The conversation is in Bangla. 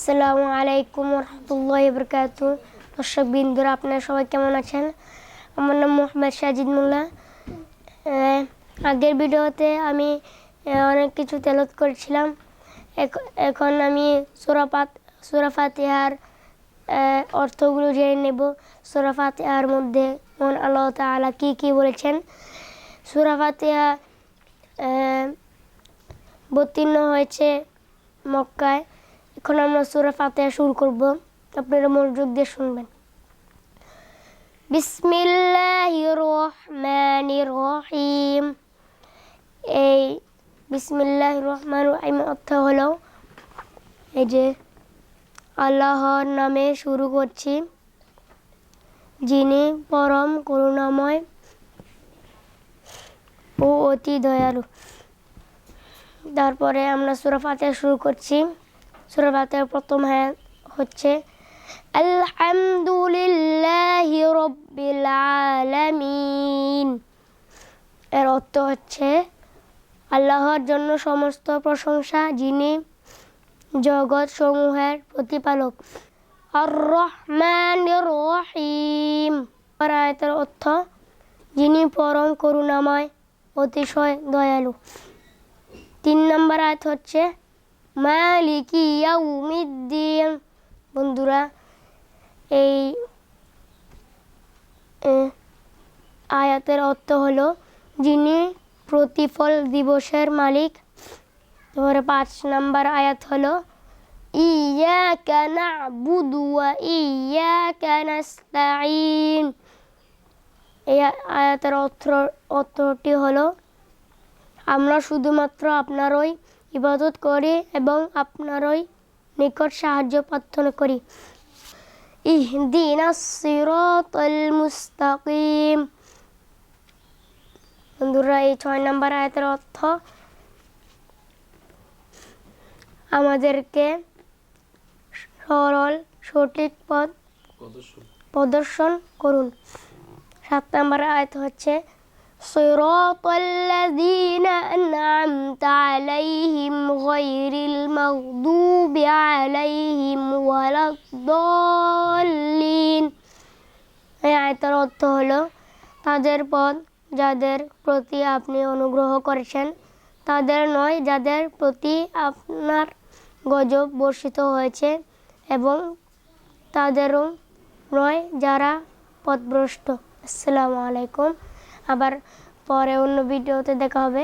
আসসালামু আলাইকুম রহমতুল্লাহ বরকাত দর্শক বিন্দুরা আপনারা সবাই কেমন আছেন? আমার নাম মোহাম্মদ সাজিদ মোল্লা। আগের ভিডিওতে আমি অনেক কিছু তেলত করেছিলাম। এখ- এখন আমি সুরাপাত সুরা ফাতিহার আহ, অর্থগুলো জেনে নেব। সুরা ফাতিহার মধ্যে মন আল্লাহ তাআলা কী কী বলেছেন? সুরা ফাতিহা আহ, অবতীর্ণ হয়েছে মক্কায়। এখন আমরা সুরা ফাতিহা শুরু করব। আপনারা মনোযোগ দিয়ে শুনবেন। বিসমিল্লাহির রহমানির রহিম। এই বিসমিল্লাহির রহমানির রহিম অর্থ হলো এই যে আল্লাহর নামে শুরু করছি, যিনি পরম করুণাময় ও অতি দয়ালু। তারপরে আমরা সুরা ফাতিহা শুরু করছি। সুরা ফাতিহার প্রথম হ্যাঁ হচ্ছে, আলহামদুলিল্লাহি রব্বিল আলামিন। এর অর্থ হচ্ছে, আল্লাহর জন্য সমস্ত প্রশংসা যিনি জগৎ সমূহের প্রতিপালক। আর রহমান রহিম আয়াতের অর্থ, যিনি পরম করুণাময়, অতিশয় দয়ালু। তিন নম্বর আয়াত হচ্ছে মালিকি ইয়াউমিদ্দিন। বন্ধুরা, এই আয়াতের অর্থ হলো যিনি প্রতিফল দিবসের মালিক। তারপরে পাঁচ নম্বর আয়াত হলো ইয়াকা না'বুদু ওয়া ইয়াকা নাস্তাঈন। এই আয়াতের অর্থ, অর্থটি হলো, আমরা শুধুমাত্র আপনারই ইবাদত করি এবং আপনারই নিকট সাহায্য প্রার্থনা করি। ইহদিন মুস্তাকিম। বন্ধুরা এই ছয় নম্বর আয়াতের অর্থ আমাদেরকে সরল সঠিক পথ প্রদর্শন। করুন। সাত নম্বর আয়াত হচ্ছে সৈরতল্লাদি أنعمت عليهم غير المغضوب عليهم ولا الضالين এই আয়তার অর্থ হলো তাদের পদ যাদের প্রতি আপনি অনুগ্রহ করেছেন তাদের নয় যাদের প্রতি আপনার গজব বর্ষিত হয়েছে এবং তাদেরও নয় যারা পথভ্রষ্ট আসসালামু আলাইকুম আবার পরে অন্য ভিডিওতে দেখা হবে